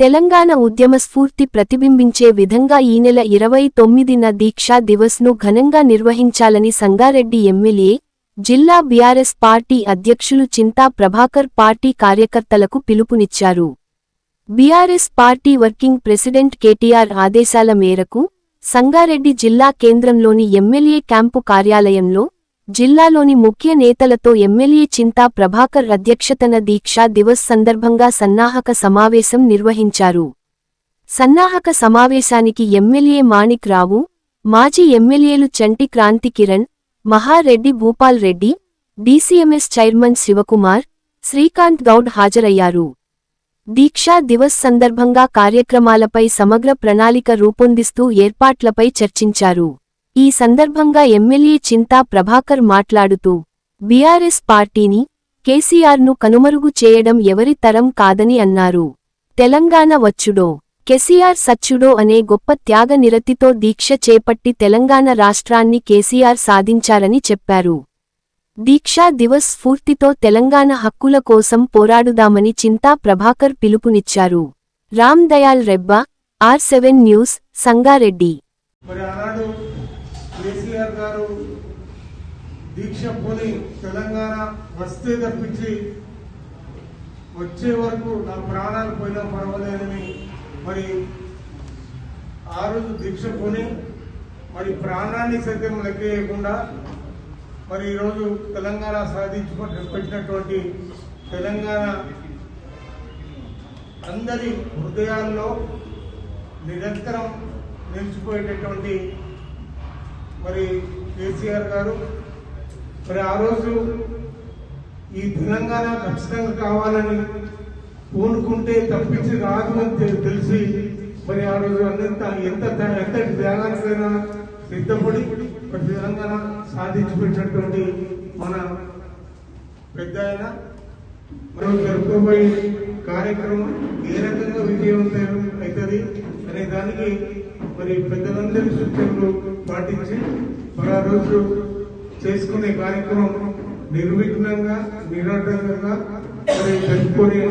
తెలంగాణ ఉద్యమ స్ఫూర్తి ప్రతిబింబించే విధంగా ఈ నెల ఇరవై తొమ్మిదిన దీక్షా దివస్ను ఘనంగా నిర్వహించాలని సంగారెడ్డి ఎమ్మెల్యే జిల్లా బీఆర్ఎస్ పార్టీ అధ్యక్షులు చింతా ప్రభాకర్ పార్టీ కార్యకర్తలకు పిలుపునిచ్చారు. BRS party working president KTR ఆదేశాల మేరకు సంగారెడ్డి జిల్లా కేంద్రంలోని ఎమ్మెల్యే క్యాంపు కార్యాలయంలో జిల్లాలోని ముఖ్య నేతలతో ఎమ్మెల్యే చింతా ప్రభాకర్ అధ్యక్షతన దీక్షా దివస్ సందర్భంగా సన్నాహక సమావేశం నిర్వహించారు. సన్నాహక సమావేశానికి ఎమ్మెల్యే మాణిక్ రావు మాజీ ఎమ్మెల్యేలు చంటి క్రాంతి కిరణ్ మహారెడ్డి భూపాల్ రెడ్డి డీసీఎంఎస్ చైర్మన్ శివకుమార్ శ్రీకాంత్ గౌడ్ హాజరయ్యారు. దీక్షా దివస్ సందర్భంగా కార్యక్రమాలపై సమగ్ర ప్రణాళిక రూపొందిస్తూ ఏర్పాట్లపై చర్చించారు. ఈ సందర్భంగా ఎమ్మెల్యే చింతా ప్రభాకర్ మాట్లాడుతూ బీఆర్ఎస్ పార్టీని కేసీఆర్ను కనుమరుగు చేయడం ఎవరి తరం కాదని అన్నారు. తెలంగాణ వచ్చుడో కెసిఆర్ సచ్చుడో అనే గొప్ప త్యాగ నిరతితో దీక్ష చేపట్టి తెలంగాణ రాష్ట్రాన్ని కేసీఆర్ సాధించారని చెప్పారు. దీక్షా దివస్ స్ఫూర్తితో తెలంగాణ హక్కుల కోసం పోరాడుదామని చింతా ప్రభాకర్ పిలుపునిచ్చారు. Ram Dayal Rebba R seven news Sangareddy మరి ఆనాడు కేసీఆర్ గారు దీక్ష పోని తెలంగాణ వస్తే తప్పించి వచ్చే వరకు నా ప్రాణాలు పోయినా పర్వాలేదని మరి ఆ రోజు దీక్ష పోని మరి ప్రాణాన్ని సైతం లెక్కేయకుండా మరి ఈరోజు తెలంగాణ సాధించి పెట్టినటువంటి తెలంగాణ అందరి హృదయాల్లో నిరంతరం నిలిచిపోయేటటువంటి మరి కేసీఆర్ గారు మరి ఆ రోజు ఈ తెలంగాణ ఖచ్చితంగా కావాలని కోరుకుంటే తప్పించి రాదు అని తెలిసి మరి ఆ రోజు అంత ఎంత ఎంత త్యాగానికైనా సిద్ధపడి మరి తెలంగాణ సాధించి పెట్టినటువంటి మన పెద్ద ఆయన మనం జరుపుకోబోయే కార్యక్రమం ఏ రకంగా విజయవంతం అవుతుంది అనే దానికి మరి పెద్దలందరి సూచనలు పాటించి మరి ఆ రోజు చేసుకునే కార్యక్రమం నిర్విఘ్నంగా నిరాటంకంగా మరి జరుపుకునే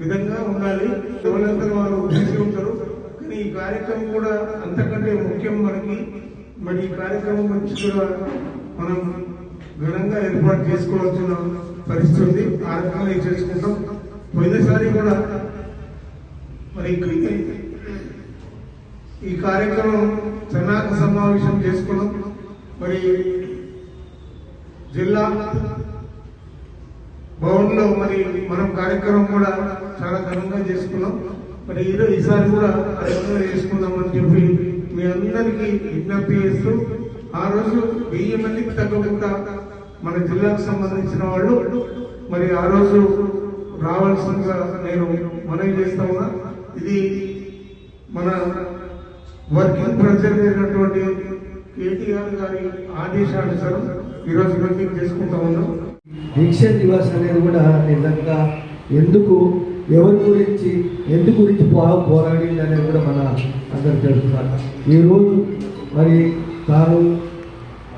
విధంగా ఉండాలి. ఎవరంతా వారు చేసి ఉంటారు. కానీ ఈ కార్యక్రమం కూడా అంతకంటే ముఖ్యం మనకి. మరి ఈ కార్యక్రమం గురించి కూడా మనం ఘనంగా ఏర్పాటు చేసుకోవాల్సిన పరిస్థితి ఉంది. ఆ రకంగా చేసుకుంటాం. పోయినసారి కూడా మరి ఈ- ఈ కార్యక్రమం సన్నాహక సమావేశం చేసుకున్నాం. మరి జిల్లా భవన్లో మరి మనం కార్యక్రమం కూడా చాలా ఘనంగా చేసుకున్నాం. మరి ఈరోజు ఈసారి కూడా ఘనంగా చేసుకుందాం అని చెప్పి మీ అందరికీ విజ్ఞప్తి చేస్తూ ఆ రోజు వెయ్యి మందికి తగ్గకుండా మన జిల్లాకు సంబంధించిన వాళ్ళు మరి ఆ రోజు రావాల్సిందిగా నేను మనవి చేస్తా ఉన్నా. ఇది మన వర్కింగ్ ప్రెసిడెంట్ అయినటువంటి కేటీఆర్ గారి ఆదేశానుసారం ఈరోజు మీటింగ్ చేసుకుంటా ఉన్నాం. దీక్ష దివస్ అనేది కూడా నిజంగా ఎందుకు ఎవరి గురించి ఎందుకు గురించి పో పోరాడింది అనేది కూడా మన అందరు తెలుస్తున్నారు ఈరోజు మరి తాను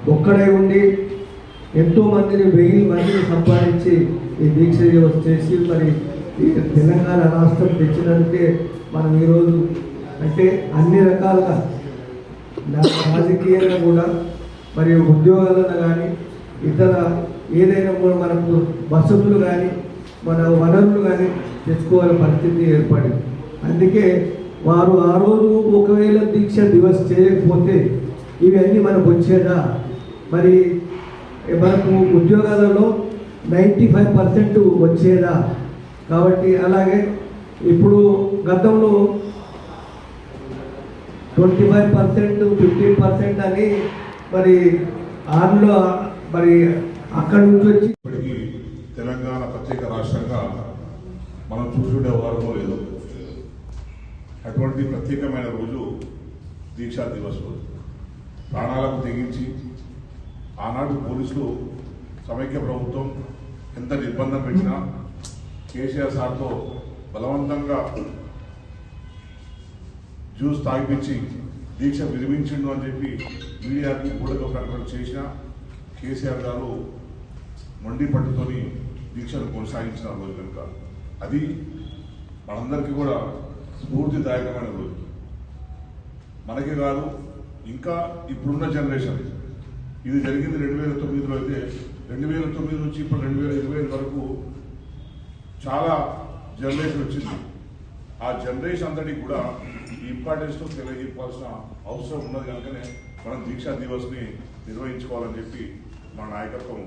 ఒక్కడే ఉండి ఎంతో మందిని వెయ్యి మందిని సంపాదించి ఈ దీక్ష దివస్ చేసి మరి ఈ తెలంగాణ రాష్ట్రం తెచ్చినందుకే మనం ఈరోజు అంటే అన్ని రకాలుగా రాజకీయంగా కూడా మరియు ఉద్యోగాలను కానీ ఇతర ఏదైనా కూడా మనకు వసతులు కానీ మన వనరులు కానీ తెచ్చుకోవాలని పరిస్థితి ఏర్పడింది. అందుకే వారు ఆ రోజు ఒకవేళ దీక్ష దివస్ చేయకపోతే ఇవన్నీ మనకు వచ్చేదా? మరి మనకు ఉద్యోగాలలో నైంటీ ఫైవ్ పర్సెంట్ వచ్చేదా? కాబట్టి అలాగే ఇప్పుడు గతంలో twenty five percent fifteen percent అని మరి ఆరులో మరి అక్కడి నుంచి వచ్చి ఇప్పటికీ తెలంగాణ ప్రత్యేక రాష్ట్రంగా మనం చూసుడే వారమో లేదు అటువంటి ప్రత్యేకమైన రోజు దీక్షా దివస్ రోజు. ప్రాణాలకు తెగించి ఆనాడు పోలీసులు సమైక్య ప్రభుత్వం ఎంత నిర్బంధం పెట్టినా కేసీఆర్ సార్తో బలవంతంగా జ్యూస్ తాగిపించి దీక్ష విరమించిండు అని చెప్పి మీడియాకి బూడక ప్రకటన చేసిన కేసీఆర్ గారు మొండి పట్టుతోని దీక్షను కొనసాగించిన రోజు కనుక. అది మనందరికీ కూడా స్ఫూర్తిదాయకమైన రోజు. మనకి కాదు ఇంకా ఇప్పుడున్న జనరేషన్. ఇది జరిగింది రెండు వేల తొమ్మిదిలో అయితే రెండు వేల తొమ్మిది నుంచి ఇప్పుడు రెండు వేల ఇరవై వరకు చాలా జనరేషన్ వచ్చింది. ఆ జనరేషన్ అందరికీ కూడా ఈ ఇంపార్టెన్స్తో తెలియజెప్పాల్సిన అవసరం ఉన్నది కనుకనే మనం దీక్షా దివస్ని నిర్వహించుకోవాలని చెప్పి మా నాయకత్వం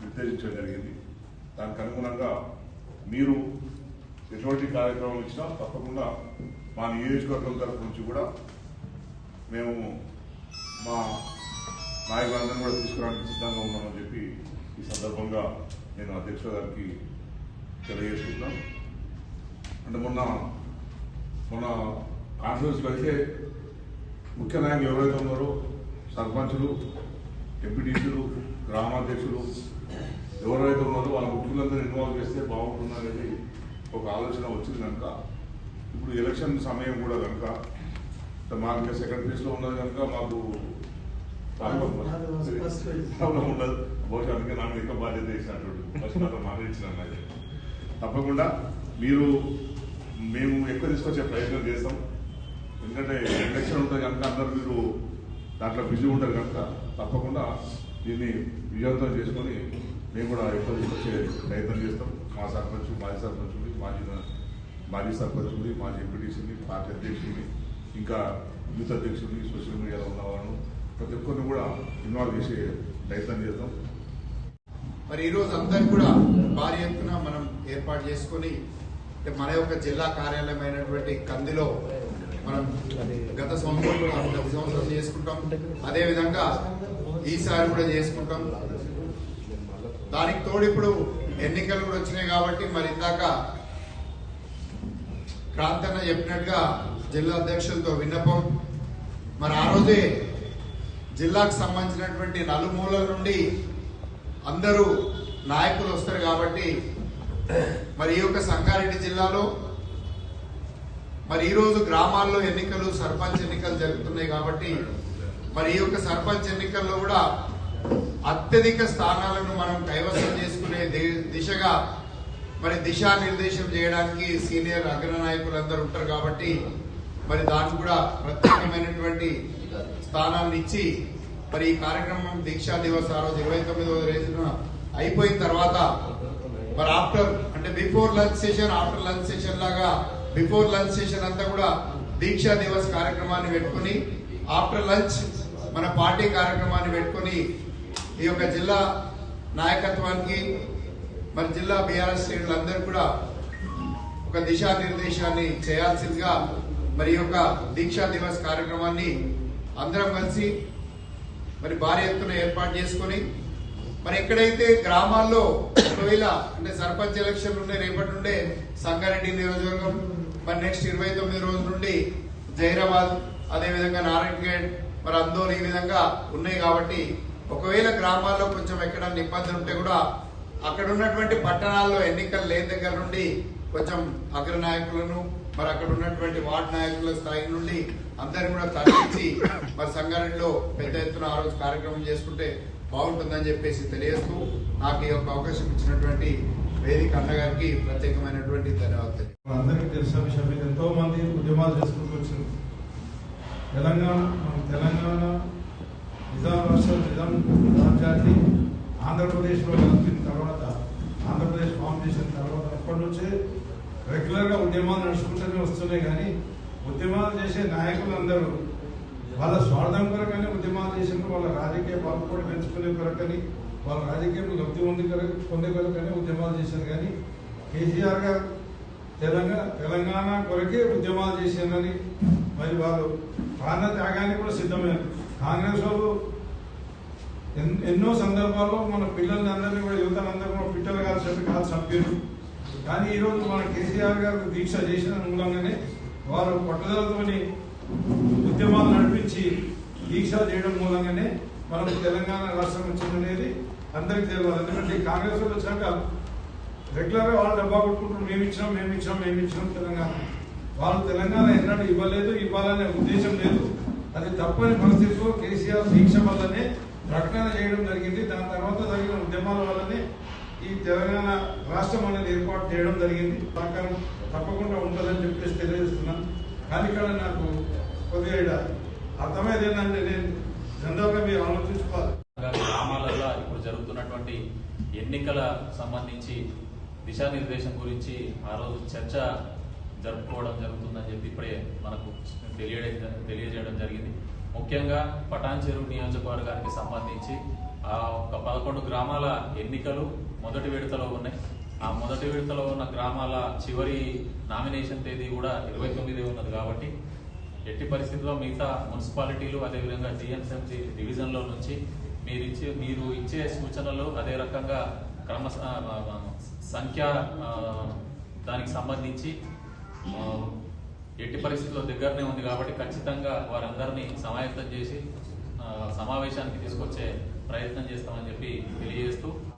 నిర్దేశించడం జరిగింది. దానికి అనుగుణంగా మీరు ఎటువంటి కార్యక్రమం ఇచ్చినా తప్పకుండా మా నియోజకవర్గం తరపు నుంచి కూడా మేము మా నాయకులందరినీ కూడా తీసుకురావడానికి సిద్ధంగా ఉన్నామని చెప్పి ఈ సందర్భంగా నేను అధ్యక్షుల గారికి తెలియజేస్తున్నాను అంటే మొన్న మొన్న కాన్ఫరెన్స్లో అయితే ముఖ్య నాయకులు ఎవరైతే ఉన్నారో సర్పంచులు ఎంపీటీసీలు గ్రామాధ్యక్షులు ఎవరైతే ఉన్నారో వాళ్ళ ముఖ్యులందరూ ఇన్వాల్వ్ చేస్తే బాగుంటుందనేది ఒక ఆలోచన వచ్చింది కనుక ఇప్పుడు ఎలక్షన్ సమయం కూడా కనుక మాకు ఇంకా సెకండ్ ఫేజ్లో ఉన్నది కనుక మాకు ప్రాబ్లం ఉండదు. బహుశా అందుకే నాకు ఇంకా బాధ్యత ఇచ్చినట్టు ఫస్ట్ మాట్లాడించిన తప్పకుండా మీరు మేము ఎక్కువ తీసుకొచ్చే ప్రయత్నం చేస్తాం. ఎందుకంటే ఎలక్షన్ ఉంటుంది కనుక అందరు మీరు దాంట్లో బిజీ ఉంటారు కనుక తప్పకుండా దీన్ని విజయవంతం చేసుకొని మేము కూడా ఎక్కువ తీసుకొచ్చే ప్రయత్నం చేస్తాం. మా సర్పంచ్ మాజీ సర్పంచ్ ఉంది మాజీ మాజీ సర్పంచ్ ఉంది మాజీ ఎంపీటీసీని పార్టీ అధ్యక్షుడిని ఇంకా యూత్ అధ్యక్షుడిని సోషల్ మీడియాలో ఉన్నవాళ్ళను ప్రతి ఒక్కరిని కూడా ఇన్వాల్వ్ చేసే ప్రయత్నం చేద్దాం మరి ఈరోజు రోజు అందరు కూడా భారీ ఎత్తున మనం ఏర్పాటు చేసుకొని మన యొక్క జిల్లా కార్యాలయం అయినటువంటి కందిలో మనం గత సంవత్సరం గత సంవత్సరం చేసుకుంటాం. అదే విధంగా ఈసారి కూడా చేసుకుంటాం. దానికి తోడు ఇప్పుడు ఎన్నికలు కూడా వచ్చినాయి కాబట్టి మరి ఇందాక క్రాంతన్న చెప్పినట్టుగా జిల్లా అధ్యక్షులతో విన్నపం. మరి ఆ రోజే జిల్లాకు సంబంధించినటువంటి నలుమూలల నుండి అందరూ నాయకులు వస్తారు కాబట్టి మరి ఈ యొక్క సంగారెడ్డి జిల్లాలో మరి ఈరోజు గ్రామాల్లో ఎన్నికలు సర్పంచ్ ఎన్నికలు జరుగుతున్నాయి కాబట్టి మరి ఈ యొక్క సర్పంచ్ ఎన్నికల్లో కూడా అత్యధిక స్థానాలను మనం కైవసం చేసుకునే ది- దిశగా మరి దిశానిర్దేశం చేయడానికి సీనియర్ అగ్ర నాయకులు అందరూ ఉంటారు కాబట్టి మరి దానికి కూడా ప్రత్యేకమైనటువంటి స్థానాన్ని ఇచ్చి మరి ఈ కార్యక్రమం దీక్షా దివస్ ఆ రోజు ఇరవై తొమ్మిదవ రోజున అయిపోయిన తర్వాత మరి ఆఫ్టర్ అంటే before lunch session after lunch session లాగా బిఫోర్ లంచ్ సెషన్ అంతా కూడా దీక్షా దివస్ కార్యక్రమాన్ని పెట్టుకుని ఆఫ్టర్ లంచ్ మన పార్టీ కార్యక్రమాన్ని పెట్టుకుని ఈ యొక్క జిల్లా నాయకత్వానికి మరి జిల్లా బీఆర్ఎస్ శ్రేణులందరూ కూడా ఒక దిశానిర్దేశాన్ని చేయాల్సిందిగా మరి ఈ యొక్క దీక్షా దివస్ కార్యక్రమాన్ని అందరం కలిసి మరి భారీ ఎత్తున ఏర్పాటు చేసుకొని మరి ఎక్కడైతే గ్రామాల్లో ఒకవేళ అంటే సర్పంచ్ ఎలక్షన్లు ఉన్నాయి రేపటి నుండే సంగారెడ్డి నియోజకవర్గం మరి నెక్స్ట్ ఇరవై తొమ్మిది రోజుల నుండి జైరాబాద్ అదేవిధంగా నారాయణగఢ్ మరి అందోలు ఈ విధంగా ఉన్నాయి కాబట్టి ఒకవేళ గ్రామాల్లో కొంచెం ఎక్కడ ఇబ్బందులు ఉంటే కూడా అక్కడ ఉన్నటువంటి పట్టణాల్లో ఎన్నికలు లేని దగ్గర నుండి కొంచెం అగ్రనాయకులను మరి అక్కడ ఉన్నటువంటి వార్డు నాయకుల స్థాయి నుండి అందరిని కూడా తరలించి మరి సంగారెడ్డిలో పెద్ద ఎత్తున ఆ రోజు కార్యక్రమం చేసుకుంటే బాగుంటుందని చెప్పేసి తెలియజేస్తూ నాకు ఈ యొక్క అవకాశం ఇచ్చినటువంటి వేదిక అన్నగారికి ప్రత్యేకమైనటువంటి ధన్యవాదాలు అందరికీ తెలిసిన విషయం? ఎంతో మంది ఉద్యమాలు చేసుకుంటూ వచ్చింది తెలంగాణ తెలంగాణ నిజాం రాష్ట్రం నిజాం రాజ్యాన్ని ఆంధ్రప్రదేశ్లో కలిపిన తర్వాత ఆంధ్రప్రదేశ్ ఫామ్ చేసిన తర్వాత అప్పటి నుంచే రెగ్యులర్గా ఉద్యమాలు నడుచుకుంటూనే వస్తున్నాయి కానీ ఉద్యమాలు చేసే నాయకులు అందరూ వాళ్ళ స్వార్థం కొరకని ఉద్యమాలు చేసిన వాళ్ళ రాజకీయ బాగుపడి పెంచుకునే కొరకని వాళ్ళ రాజకీయంలో లబ్ధి ఉంది కొరకు పొందే కొరకని ఉద్యమాలు చేశారు. కానీ కేసీఆర్ గారు తెలంగాణ తెలంగాణ కొరకే ఉద్యమాలు చేశారని మరి వాళ్ళు ప్రాణ త్యాగానికి కూడా సిద్ధమైనారు కాంగ్రెస్ వాళ్ళు ఎన్- ఎన్నో సందర్భాల్లో మన పిల్లల్ని అందరినీ కూడా యువతలందరూ కూడా పిట్టలు కాల్చినట్టు కాదు చంపారు కానీ ఈరోజు మన కేసీఆర్ గారు దీక్ష చేసిన మూలంగానే వారు పట్టుదలతోని ఉద్యమాలు నడిపించి దీక్ష చేయడం మూలంగానే మనకు తెలంగాణ రాష్ట్రం వచ్చిందనేది అందరికీ తెలియదు ఎందుకంటే కాంగ్రెస్ వాళ్ళు వచ్చాక రెగ్యులర్గా వాళ్ళు డబ్బా కొట్టుకుంటారు మేము ఇచ్చినాం మేము ఇచ్చినాం మేము ఇచ్చినాం తెలంగాణ. వాళ్ళు తెలంగాణ ఎన్నడూ ఇవ్వలేదు ఇవ్వాలనే ఉద్దేశం లేదు. అది తప్పని పరిస్థితిలో కేసీఆర్ దీక్ష వల్లనే ప్రకటన చేయడం జరిగింది. దాని తర్వాత జరిగిన ఉద్యమాల వల్లనే ఈ తెలంగాణ రాష్ట్రం అనేది ఏర్పాటు చేయడం జరిగింది. సహకారం తప్పకుండా ఉంటుందని చెప్పేసి తెలియజేస్తున్నాను కానీ ఇక్కడ నాకు కొద్దిగా ఈడ అర్థమైంది ఏంటంటే నేను జనరల్గా మీరు ఆలోచించుకోవాలి. గ్రామాలలో ఇప్పుడు జరుగుతున్నటువంటి ఎన్నికల సంబంధించి దిశానిర్దేశం గురించి ఆ రోజు చర్చ జరుపుకోవడం జరుగుతుందని చెప్పి ఇప్పుడే మనకు తెలియడం తెలియజేయడం జరిగింది. ముఖ్యంగా పటాన్ చెరువు నియోజకవర్గానికి సంబంధించి ఆ ఒక పదకొండు గ్రామాల ఎన్నికలు మొదటి విడతలో ఉన్నాయి. ఆ మొదటి విడతలో ఉన్న గ్రామాల చివరి నామినేషన్ తేదీ కూడా ఇరవై తొమ్మిది ఉన్నది కాబట్టి ఎట్టి పరిస్థితుల్లో మిగతా మున్సిపాలిటీలు అదేవిధంగా డిఎన్సెంసీ డివిజన్లో నుంచి మీరు ఇచ్చే మీరు ఇచ్చే సూచనలు అదే రకంగా క్రమ సంఖ్య దానికి సంబంధించి ఎట్టి పరిస్థితుల్లో దగ్గరనే ఉంది కాబట్టి ఖచ్చితంగా వారందరినీ సమాయత్తం చేసి సమావేశానికి తీసుకొచ్చే ప్రయత్నం చేస్తామని చెప్పి తెలియజేస్తూ